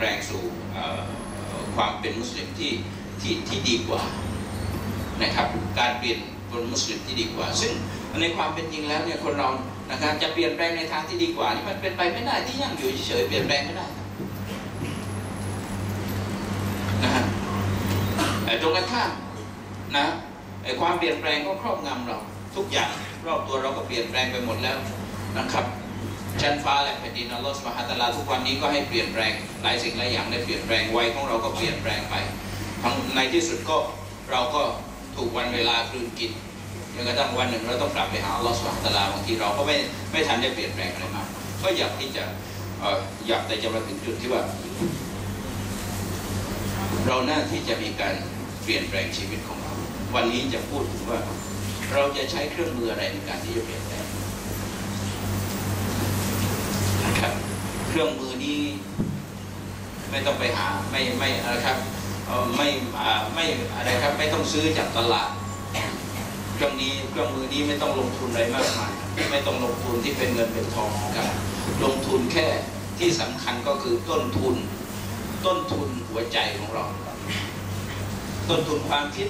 แปลงสู่ความเป็นมุสลิมที่ที่ที่ดีกว่านะครับการเปลี่ยนเป็นมุสลิมที่ดีกว่า ซึ่งในความเป็นจริงแล้วเนี่ยคนเรานะครับจะเปลี่ยนแปลงในทางที่ดีกว่านี่มันเป็นไปไม่ได้ที่ยังอยู่เฉยเปลี่ยนแปลงไม่ได้นะฮะตรงกันข้ามนะไอ้ความเปลี่ยนแปลงก็ครอบงำเรา ทุกอย่างรอบตัวเราก็เปลี่ยนแปลงไปหมดแล้วนะครับ ชั้นฟ้าและแผ่นดินอัลลอฮฺสุบฮานตะลาทุกวันนี้ก็ให้เปลี่ยนแปลงหลายสิ่งหลายอย่างได้เปลี่ยนแปลงวัยของเราก็เปลี่ยนแปลงไปทั้งในที่สุดก็เราก็ถูกวันเวลากลืนกินจนกระทั่งวันหนึ่งเราต้องกลับไปหาอัลลอฮฺสุบฮาตะลาบางทีเราก็ไม่ไม่ทันได้เปลี่ยนแปลงอะไรมากก็อยากที่จะอยากแต่จะมาถึงจุดที่ว่า เราหน้าที่จะมีการเปลี่ยนแปลงชีวิตของเรา วันนี้จะพูดถึงว่า เราจะใช้เครื่องมืออะไรในการที่จะเปลี่ยนแปลง เครื่องมือนี้ไม่ต้องไปหาไม่ไม่นะครับไม่ไม่อะไรครับ ไม่ต้องซื้อจากตลาดเครื่องนี้เครื่องมือนี้ไม่ต้องลงทุนอะไรมากมายไม่ต้องลงทุนที่เป็นเงินเป็นทองครับ ลงทุนแค่ที่สำคัญก็คือต้นทุน ต้นทุนหัวใจของเรา ต้นทุนความคิด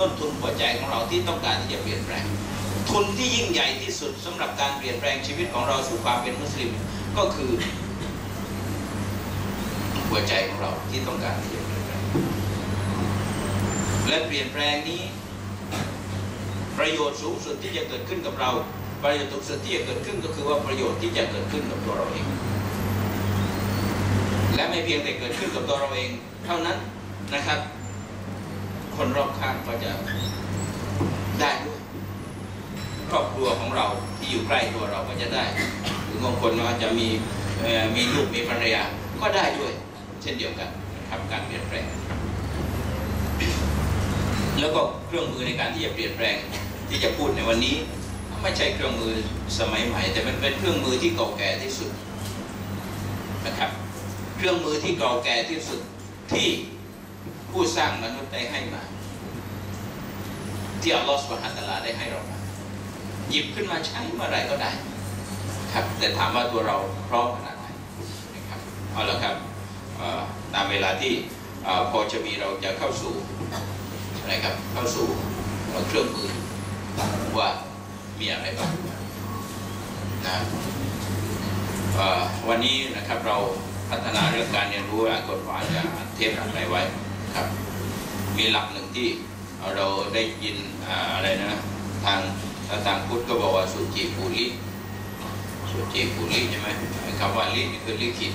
ต้นทุนหัวใจของเราที่ต้องการที่จะเปลี่ยนแปลง ทุนที่ยิ่งใหญ่ที่สุดสำหรับการเปลี่ยนแปลงชีวิตของเราสู่ความเป็นมุสลิม ก็คือ หัวใจของเราที่ต้องการที่จะเปลี่ยนแปลงและเปลี่ยนแปลงนี้ ประโยชน์สูงสุดที่จะเกิดขึ้นกับเรา ประโยชน์สูงสุดที่จะเกิดขึ้นก็คือว่าประโยชน์ที่จะเกิดขึ้นกับตัวเราเอง และไม่เพียงแต่เกิดขึ้นกับตัวเราเอง เท่านั้นนะครับ คนรอบข้างก็จะได้ด้วยครอบครัวของเราที่อยู่ใกล้ตัวเราก็จะได้หรือบางคนว่าจะมีมีลูกมีภรรยาก็ได้ด้วย ช่นเดียวกันทำการเปลี่ยนแปลง แล้วก็เครื่องมือในการที่จะเปลี่ยนแปลงที่จะพูดในวันนี้ ไม่ใช่เครื่องมือสมัยใหม่ แต่มันเป็นเครื่องมือที่เก่าแก่ที่สุดนะครับ เครื่องมือที่เก่าแก่ที่สุดที่ผู้สร้างมนุษย์ได้ให้มา ที่อัลลอฮฺสุบฮานตะลาได้ให้เรามาหยิบขึ้นมาใช้เมื่อไรก็ได้ ครับแต่ถามว่าตัวเราพร้อมขนาดไหนนะครับเอาละครับ ตามเวลาที่พอจะมีเราจะเข้าสู่อะไรครับเข้าสู่เครื่องมือว่ามีอะไรบ้างนะวันนี้นะครับเราพัฒนาเรื่องการเรียนรู้อากฎหมายจะเทปอะไรไว้ครับ มีหลักหนึ่งที่เราได้ยินอะไรนะทางทางพุทธก็บอกว่าสุจิปุริสุจิปุริใช่ไหมคำว่าลินี่คือลิขิต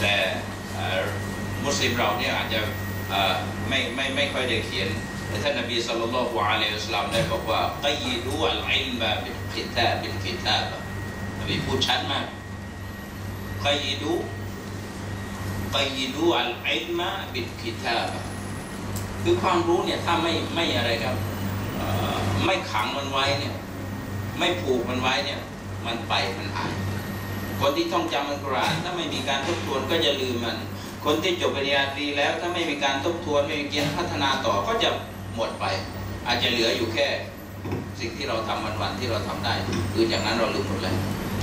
แต่มุสลิมเราเนี่ยอาจจะไม่ไม่ไม่ค่อยได้เขียนท่านนบีสุลต่านละฮ์วอะลัยฮิสลามได้บอกว่ากัยดูอัลอิลมาบิลกิตาบิลกิตาบนบีพูดชัดมากกัยดูกัยดูอัลอิลมาบิลกิตาบคือความรู้เนี่ยถ้าไม่ไม่อะไรครับไม่ขังมันไว้เนี่ยไม่ผูกมันไว้เนี่ยมันไปมันหาย คนที่ต้องจำมันกรานถ้าไม่มีการทบทวนก็จะลืมมัน คนที่จบปริญญาตรีแล้วถ้าไม่มีการทบทวนไม่มีการพัฒนาต่อก็จะหมดไป อาจจะเหลืออยู่แค่ สิ่งที่เราทำวันๆที่เราทำได้คือจากนั้นเราลืมหมดเลย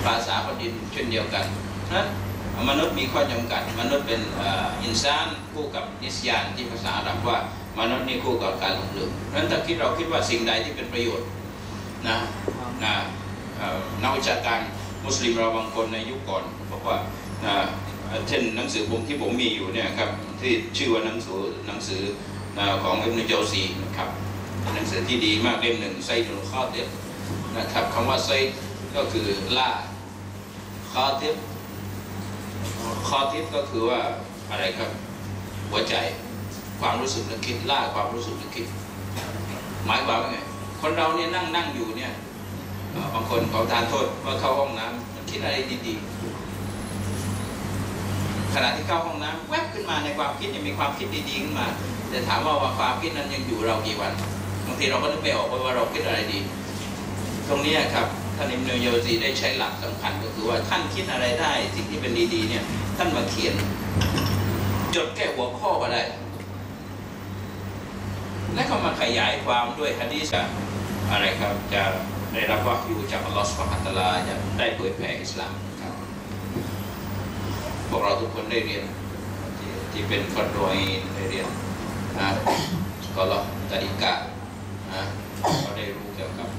ภาษาปฏิทินเช่นเดียวกันนั้นมนุษย์มีข้อจำกัด มนุษย์เป็นอินซานคู่กับนิสยานที่ภาษาอาหรับว่ามนุษย์นี่คู่กับการหลงลืมนั้นถ้าคิดเราคิดว่าสิ่งใดที่เป็นประโยชน์นะนะนักวิชาการ มุสลิมเราบางคนในยุคก่อนบอกว่าเช่นหนังสือผมที่ผมมีอยู่เนี่ยครับที่ชื่อว่าหนังสือหนังสือของอิบนุโจซีนะครับหนังสือที่ดีมากเล่มหนึ่งไซดุลข้อเทียบนะครับคำว่าไซก็คือล่าข้อเทียบข้อเทียบก็คือว่าอะไรครับหัวใจความรู้สึกนึกคิดล่าความรู้สึกนึกคิด หมายความว่าไงคนเราเนี่ยนั่งนั่งอยู่เนี่ย บางคนเขาทานโทษว่าเข้าห้องน้ำมันคิดอะไรดีๆขณะที่เข้าห้องน้ำแวบขึ้นมาในความคิดยังมีความคิดดีๆขึ้นมา แต่ถามว่าวาความคิดนั้นยังอยู่เรากี่วันบางทีเราก็นึกไม่ออกว่าเราคิดอะไรดี ตรงนี้ครับท่านอิมเนโยซีได้ใช้หลักสำคัญก็คือว่าท่านคิดอะไรได้สิ่งที่เป็นดีๆเนี่ย ท่านมาเขียน จดแก้หัวข้อก็ได้ และก็มาขยายความด้วยฮะดีษอะไรครับจะ ได้รับว่าอยู่จากอัลลอฮฺสุบฮานตะลาจะได้เผยแผ่อิสลามครับวกเราทุกคนได้เรียนที่ที่เป็นคนรวยได้เรียนนะก็ลอตาริกะนะก็ได้รู้เกี่ยวกับ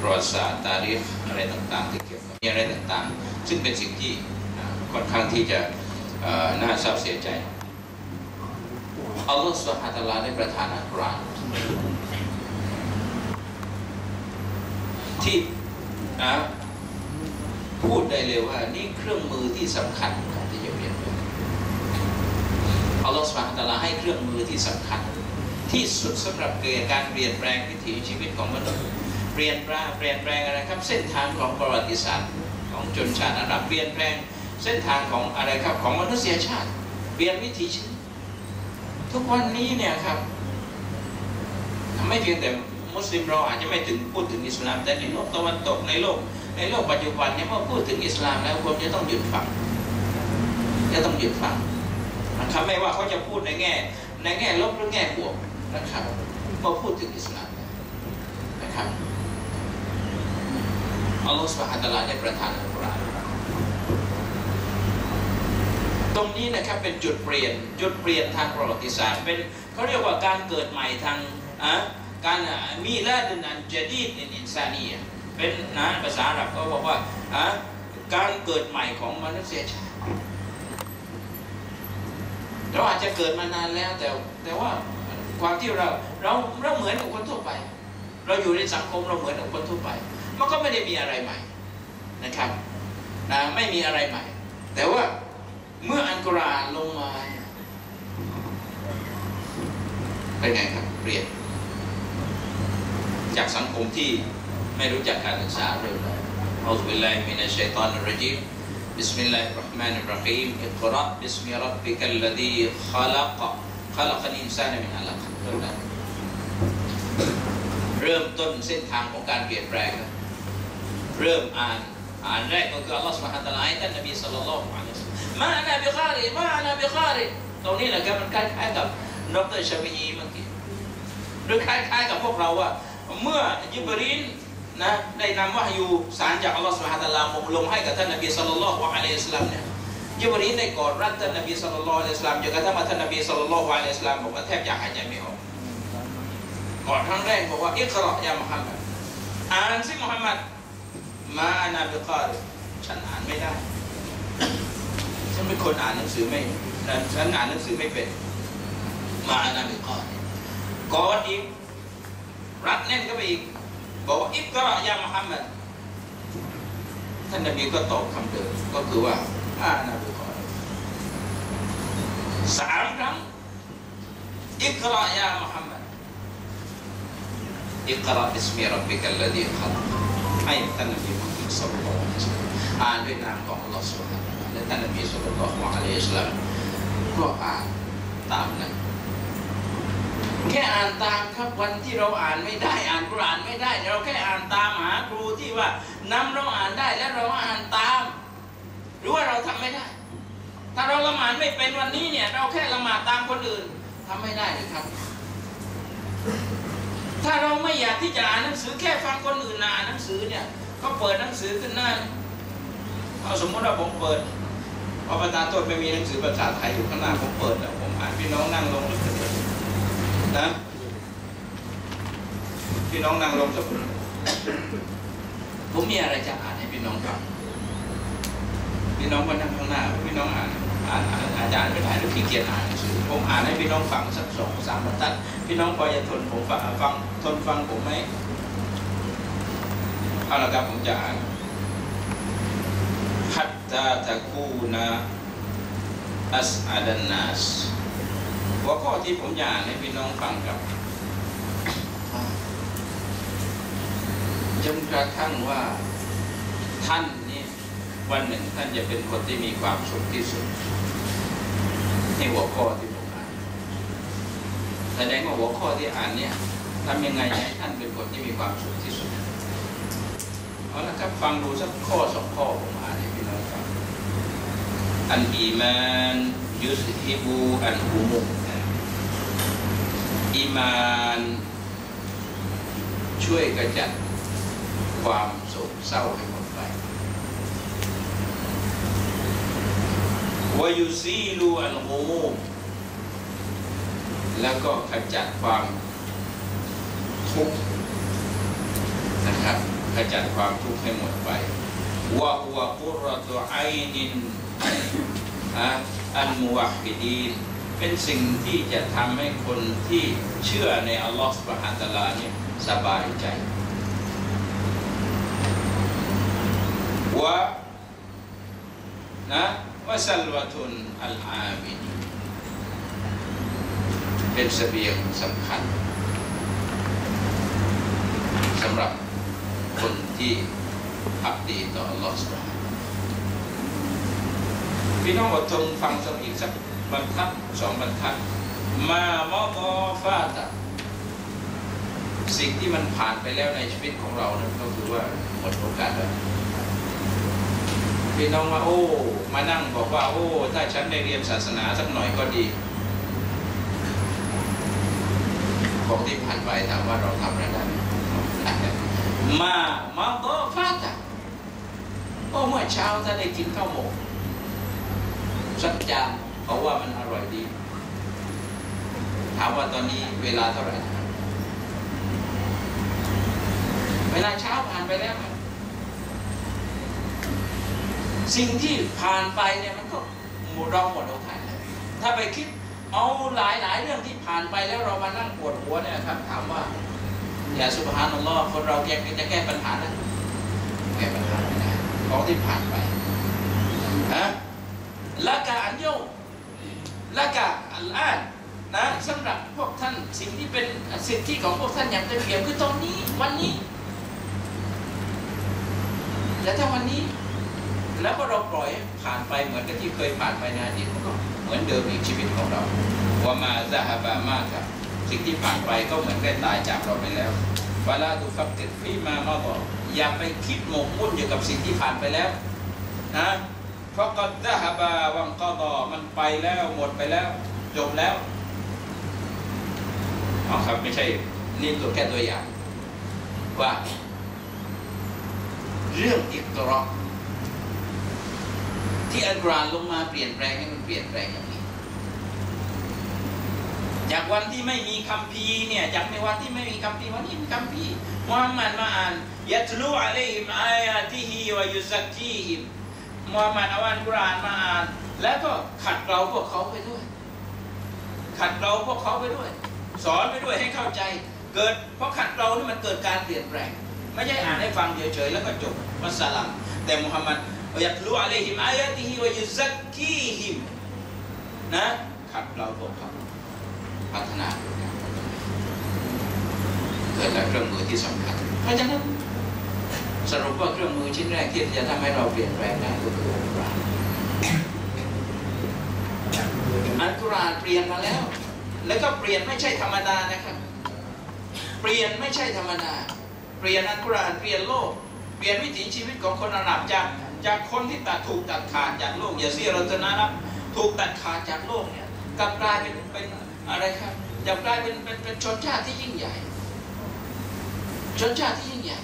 ประวัติศาสตร์ตารีฟอะไรต่างๆที่เกี่ยวกับมีอะไรต่างๆ ซึ่งเป็นสิ่งที่ค่อนข้างที่จะน่าเศร้าเสียใจอัลลอฮฺสุบฮานะฮูวะตะลาได้ประทานอัลกุรอาน ที่นะพูดได้เลยว่านี่เครื่องมือที่สำคัญของที่จะเปลี่ยนแปลงอัลลอฮฺสุบฮานตะลาให้เครื่องมือที่สำคัญ ที่สุดสำหรับเกิดการเปลี่ยนแปลงวิถีชีวิตของมนุษย์เปลี่ยนแปลงเปลี่ยนแปลงอะไรครับ เส้นทางของประวัติศาสตร์ของชนชาติอาหรับเปลี่ยนแปลงเส้นทางของอะไรครับของมนุษยชาติ เปลี่ยนวิถีชีวิตทุกวันนี้เนี่ยครับ ไม่เพียงแต่ มุสลิมเราอาจจะไม่ถึงพูดถึงอิสลาม แต่ในโลกตะวันตกในโลก ในโลกปัจจุบันเนี่ยเมื่อพูดถึงอิสลามแล้วคนจะต้องหยุดฟังจะต้องหยุดฟังนะครับไม่ว่าเขาจะพูดในแง่ ในแง่ลบหรือแง่บวกนะครับเมื่อพูดถึงอิสลามนะครับอัลลอฮฺสุบฮานะฮูวะตะลาได้ประทานอัลกุรอานตรงนี้นะครับเป็นจุดเปลี่ยนจุดเปลี่ยนทางประวัติศาสตร์ เป็นเขาเรียกว่าการเกิดใหม่ทางอะ การมีลาดุนันจดีดในอินซานียเป็นนะภาษาอาหรับเขาบอกว่าอะการเกิดใหม่ของมนุษยชาติเราอาจจะเกิดมานานแล้วแต่แต่ว่าความที่เราเราเราเหมือนกับคนทั่วไป เราอยู่ในสังคมเราเหมือนกับคนทั่วไป มันก็ไม่ได้มีอะไรใหม่นะครับนะไม่มีอะไรใหม่ แต่ว่าเมื่ออันกรานลงมาเป็นไงครับเปลี่ยน จากสังคมที่ไม่รู้จักการศึกษาเริ่มเลยอัลลอฮฺบิลลาฮิมินัชชัยฏอนรจีม بسم الله الرحمن الرحيم اقرأ باسم ربك الذي خلق خلق الإنسان من علق เริ่มต้นเส้นทางของการเปลี่ยนแปลงครับเริ่มอ่านอ่านแรกก็คืออัลลอฮฺสุบฮานตะลาให้ท่านนบีสัลลัลลอฮุอะลัยฮิวะซัลลัมมาอานาบิคาริมาอานาบิคาริตรงนี้แหละครับมันคล้ายๆกับดรชาบีเมื่อกี้หรือคล้ายๆกับพวกเราว่า เมื่อยิบรีนนะได้นำวะฮยูสารจากอัลลอฮฺสุบฮานตะลาลงให้กับท่านนบีสัลลัลลอฮุอะลัยฮิวะซัลลัมเนี่ยยิบรีนได้กอดรัดท่านนบีสัลลัลลอฮุอะลัยฮิวะซัลลัมจนกระทั่งมาท่านนบีสัลลัลลอฮุอะลัยฮิวะซัลลัมบอกว่าแทบจะหายใจไม่ออกกอดครั้งแรกบอกว่าอิกรอยามุฮัมมัดอ่านสิมุฮัมมัดมาอานาบิการิฉันอ่านไม่ได้ฉันเป็นคนอ่านหนังสือไม่ฉันอ่านหนังสือไม่เป็นมาอานาบิการิกอดอีก รัดแน่นก็ไปอีก บอกว่าอิบกระยามุฮัมมัดท่านนบีก็ตอบคำเดิมก็คือว่าอ่านาบุคอสามครั้งอิกรายามุฮัมมัดอิกราอิสมิรับบิกัลลดีขัลให้ท่านนบีมุฮัมมัดสุลต่านอ่านด้วยนามของ Allah สุลต่านและท่านนบีสุลต่านของอะลัยฮิสลามก็อ่านตามนั้น แค่อ่านตามครับวันที่เราอ่านไม่ได้อ่านกุรอานไม่ได้ เราแค่อ่านตามหาครูที่ว่านำเราอ่านได้แล้วเราอ่านตาม หรือว่าเราทำไม่ได้ ถ้าเราละหมาดไม่เป็นวันนี้เนี่ย เราแค่ละหมาดตามคนอื่นทำไม่ได้เลยครับ ถ้าเราไม่อยากที่จะอ่านหนังสือแค่ฟังคนอื่นอ่านหนังสือเนี่ย ก็เปิดหนังสือขึ้นหน้าเอาสมมติว่าผมเปิดพอประธานโทษไม่มีหนังสือภาษาไทยอยู่ข้างหน้าผมเปิดแล้วผมอ่านพี่น้องนั่งลง นะพี่น้องนั่งลงสักผมมีอะไรจะอ่านให้พี่น้องฟังพี่น้องก็นั่งข้างหน้าพี่น้องอ่านอ่านอ่านอาจารย์ไม่ได้หรือขี้เกียจอ่านผมอ่านให้พี่น้องฟังสักสองสามบรรทัด พี่น้องพอจะทนผมฟังฟังทนฟังผมไหมเอาละครับผมจะอ่านฮัตตาตะคูนาอัสอาดันนัส หัวข้อที่ผมอ่านให้พี่น้องฟังกับจนกระทั่งว่าท่านนี่วันหนึ่งท่านจะเป็นคนที่มีความสุขที่สุดในหัวข้อที่ผมอ่านแสดงว่าหัวข้อที่อ่านเนี่ยทำยังไงให้ท่านเป็นคนที่มีความสุขที่สุดเอาละครับฟังดูสักข้อสองข้อผมอ่านให้พี่น้องฟังอันอีมานยุสฮิบูอันอุมุ อีมานช่วยกระจัดความโศกเศร้าให้หมดไปวายุซีลูอัลโมแล้วก็ขจัดความทุกข์นะครับขจัดความทุกข์ให้หมดไปวะฮุวะกุรตุไอนินอะอันมุวะฮิดีน เป็นสิ่งที่จะทำให้คนที่เชื่อในอัลลอฮฺสุบฮานตะลาเนี่ยสบายใจวะนะวะสัลวะตุนอัลอาบินเป็นเสบียงสำคัญสำหรับคนที่พักดีต่ออัลลอฮฺสุบฮานพี่น้องอดทนฟังสักอีกสัก บรรทัดสองบรรทัด มามอตอฟาตะสิ่งที่มันผ่านไปแล้วในชีวิตของเรานั้นก็คือว่าหมดโอกาสแล้วพี่น้องว่าโอ้ มานั่งบอกว่า โอ้ ถ้าฉันได้เรียนศาสนาสักหน่อยก็ดีของที่ผ่านไปถามว่าเราทำอะไรได้ไหมมามาตอฟาตะโอ้เมื่อเช้าถ้าได้กินข้าวหมกสักจาน เขาว่ามันอร่อยดี ถามว่าตอนนี้เวลาเท่าไหร่ เวลาเช้าผ่านไปแล้ว สิ่งที่ผ่านไปเนี่ยมันก็หมดเราหมดโอกาสแล้วถ้าไปคิดเอาหลายหลายเรื่องที่ผ่านไปแล้วเรามานั่งปวดหัวเนี่ยครับ ถามว่าอย่าสุภาพนัลลอฮ์คนเราแก้จะแก้ปัญหาได้แก้ปัญหาไม่ได้ของที่ผ่านไปฮะกาอันโยละกา อัลอานนะสำหรับพวกท่านสิ่งที่เป็นสิทธิของพวกท่านอย่างเต็มเปี่ยมคือตอนนี้วันนี้แต่ถ้าวันนี้แล้วก็เราปล่อยผ่านไปเหมือนกับที่เคยผ่านไปในอดีตก็เหมือนเดิมอีกชีวิตของเราว่ามาซาฮาบามากครับสิ่งที่ผ่านไปก็เหมือนได้ตายจากเราไปแล้วเวลาดูฟักติดฟีมามาบอกอย่าไปคิดหมกมุ่นอยู่กับสิ่งที่ผ่านไปแล้วนะเพราะก็ซาฮาบาวังกอดอมันไปแล้วหมดไปแล้ว จบแล้วเอาครับไม่ใช่นี่ตัวแค่ตัวอย่าง ว่า เรื่องอิกรอที่อัลกุรอานลงมาเปลี่ยนแปลงให้มันเปลี่ยนแปลงอย่างนี้ จากวันที่ไม่มีคัมภีเนี่ย จากในวันที่ไม่มีคัมภีวันนี้มีคัมภีมุฮัมมัดมาอ่านยัตลูอะลัยฮิมอายาติฮิวะยุซักกีฮิมมุฮัมมัดเอาอัลกุรอานมาอ่าน แล้วก็ขัดเราพวกเขาไปด้วย ขัดเราพวกเขาไปด้วย สอนไปด้วยให้เข้าใจ เกิดเพราะขัดเรานี่มันเกิดการเปลี่ยนแปลง ไม่ใช่อ่านให้ฟังเฉยๆแล้วก็จบมัสลัมแต่มุฮัมมัดอยัตลูอะลัยฮิมอายาติฮิวยุซักกีฮิมนะขัดเราพวกเขาพัฒนาเกิดจากเครื่องมือที่สำคัญเพราะฉะนั้นสรุปว่าเครื่องมือชิ้นแรกที่จะทำให้เราเปลี่ยนแปลงได้ก็คืออัลกุรอาน อัลกุรอานเปลี่ยนมาแล้ว แล้วก็เปลี่ยนไม่ใช่ธรรมดานะครับ เปลี่ยนไม่ใช่ธรรมดา เปลี่ยนอัลกุรอานเปลี่ยนโลก เปลี่ยนวิถีชีวิตของคนอาหรับจากจากคนที่ตัดถูกตัดขาดจากโลกอย่าเสียเราจะนะครับถูกตัดขาดจากโลกเนี่ยกลับกลายเป็นเป็นอะไรครับจะกลายเป็นเป็นเป็นชนชาติที่ยิ่งใหญ่ ชนชาติที่ยิ่งใหญ่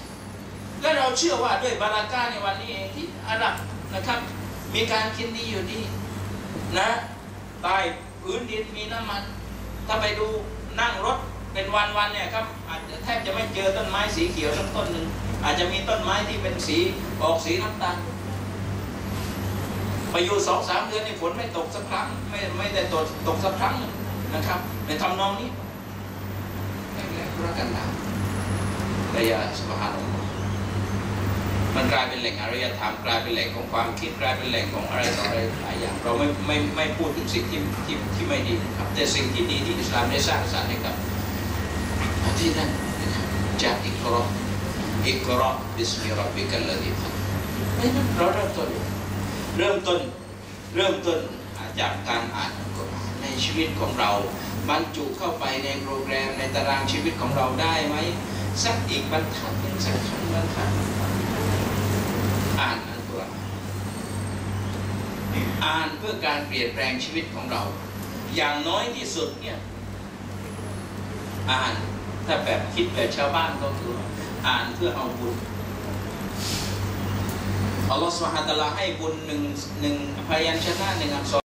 และเราเชื่อว่าด้วยบาราก้าในวันนี้เองที่อาหรับนะครับ มีการกินดีอยู่ดีนะ ใต้พื้นดินมีน้ำมัน ถ้าไปดูนั่งรถเป็นวันๆเนี่ยครับอาจจะแทบจะไม่เจอต้นไม้สีเขียวสักต้นหนึ่งอาจจะมีต้นไม้ที่เป็นสีออกสีน้ำตาลไปอยู่สองสามเดือนนี่ฝนไม่ตกสักครั้ง ไม่ไม่ได้ตกตกสักครั้งนะครับในทำนองนี้แรกๆรักกันหนาแต่ยาสบาย มันกลายเป็นแหล่งอารยธรรมกลายเป็นแหล่งของความคิดกลายเป็นแหล่งของอะไรต่ออะไรหลายอย่างเราไม่ไม่ไม่พูดถึงสิ่งที่ที่ที่ไม่ดีนะครับแต่สิ่งที่ดีที่อิสลามได้สร้างสรรค์ให้กับที่นั่นจากอิกรออิกรอบิสมิรับบิกัลลดีฟัเราเริ่มต้นเริ่มต้นเริ่มต้นจากการอ่านอัลกุรอานในชีวิตของเราบรรจุเข้าไปในโปรแกรมในตารางชีวิตของเราได้ไหมสักอีกบรรทัดหนึ่งสักคำบรรทัดอ่านอัลกุรอาน อ่านเพื่อการเปลี่ยนแปลงชีวิตของเรา อย่างน้อยที่สุดเนี่ยอ่านถ้าแบบคิดแบบชาวบ้านก็คืออ่านเพื่อเอาบุญอัลลอฮฺสุฮานะตะลาให้บุญหนึ่งหนึ่งพยัญชนะหนึ่งอักษร